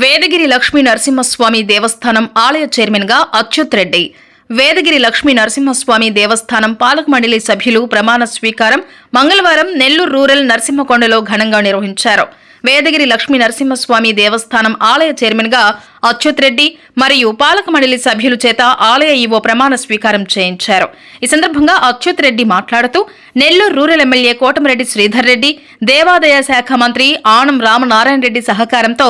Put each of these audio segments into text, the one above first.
వేదగిరి లక్ష్మీ నరసింహస్వామి దేవస్థానం ఆలయ చైర్మన్గా అచ్యుత్ రెడ్డి. వేదగిరి లక్ష్మీ నరసింహస్వామి దేవస్థానం పాలక మండలి సభ్యులు ప్రమాణ స్వీకారం మంగళవారం నెల్లూరు రూరల్ నరసింహకొండలో ఘనంగా నిర్వహించారు. వేదగిరి లక్ష్మీ నరసింహస్వామి దేవస్థానం ఆలయ చైర్మన్గా అచ్యుత్ రెడ్డి మరియు పాలక మండలి చేత ఆలయ ఈవో ప్రమాణ స్వీకారం చేయించారు. ఈ సందర్భంగా అచ్యుత్ రెడ్డి మాట్లాడుతూ నెల్లూరు రూరల్ ఎమ్మెల్యే కోటమిరెడ్డి శ్రీధర్ రెడ్డి దేవాదాయ శాఖ మంత్రి ఆనం రామనారాయణ రెడ్డి సహకారంతో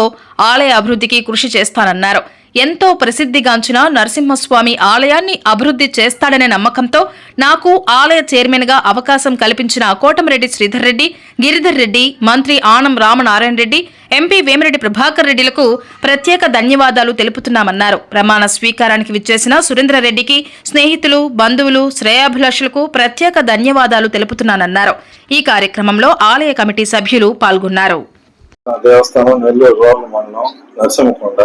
ఆలయ అభివృద్ధికి కృషి చేస్తానన్నారు. ఎంతో ప్రసిద్ధిగాంచిన నరసింహస్వామి ఆలయాన్ని అభివృద్ధి చేస్తాడనే నమ్మకంతో నాకు ఆలయ చైర్మన్గా అవకాశం కల్పించిన కోటమిరెడ్డి శ్రీధర్ రెడ్డి గిరిధర్ రెడ్డి మంత్రి ఆనం రామనారాయణ రెడ్డి ఎంపీ వేమిరెడ్డి ప్రభాకర్ రెడ్డిలకు ప్రత్యేక ధన్యవాదాలు తెలుపుతున్నామన్నారు. ప్రమాణ స్వీకారానికి విచ్చేసిన సురేంద్రరెడ్డికి స్నేహితులు బంధువులు శ్రేయాభిలాషులకు ప్రత్యేక ధన్యవాదాలు తెలుపుతున్నానన్నారు. ఈ కార్యక్రమంలో ఆలయ కమిటీ సభ్యులు పాల్గొన్నారు. దేవస్థానం నెల్లూరు రోడ్ల మండలం నరసింహకొండ.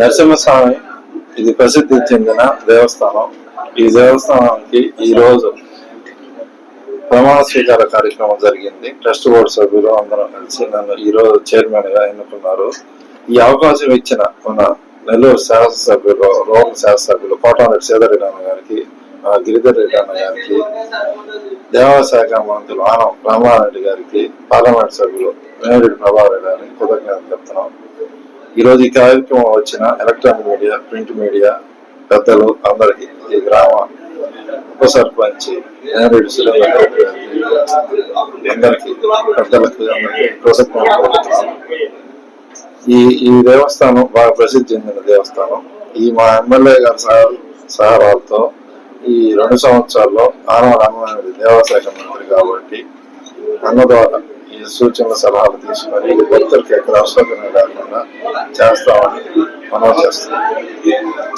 నరసింహస్వామి ఇది ప్రసిద్ధి చెందిన దేవస్థానం. ఈ దేవస్థానానికి ఈ రోజు ప్రమాణ స్వీకార కార్యక్రమం జరిగింది. ట్రస్ట్ బోర్డు సభ్యులు అందరం కలిసి నన్ను ఈ రోజు చైర్మన్గా ఎన్నుకున్నారు. ఈ అవకాశం ఇచ్చిన మన నెల్లూరు శాసనసభ్యులు రోమ్ శాసనసభ్యులు కోటారెడ్డి సేదరెడ్డి అన్న గిరిధర్ రెడ్డి అన్న గారికి దేవాదాయ శాఖ మంత్రులు ఆనం బ్రహ్మారెడ్డి గారికి పార్లమెంట్ సభ్యులు వేమిరెడ్డి ప్రభాకర్ గారికి కృతజ్ఞతలు చెప్తున్నాం. ఈ ఈ కార్యక్రమం వచ్చిన ఎలక్ట్రానిక్ మీడియా ప్రింట్ మీడియా పెద్దలు అందరికి ఈ గ్రామ ఉప సర్పంచ్ వేమిరెడ్డి సురేంద్ర గారికి అందరికి పెద్దలకు అందరికి కృతజ్ఞతలు ఈ ఈ దేవస్థానం బాగా ప్రసిద్ధి చెందిన దేవస్థానం. ఈ మా ఎమ్మెల్యే గారి సహ- సహారాలతో ఈ రెండు సంవత్సరాల్లో ఆనవ అనేది దేవశాఖ మంత్రి కాబట్టి అన్న ద్వారా ఈ సూచనల సలహాలు తీసుకొని భక్తులకి ఎక్కడ అవసరం లేకుండా చేస్తామని మనం చేస్తున్నాం.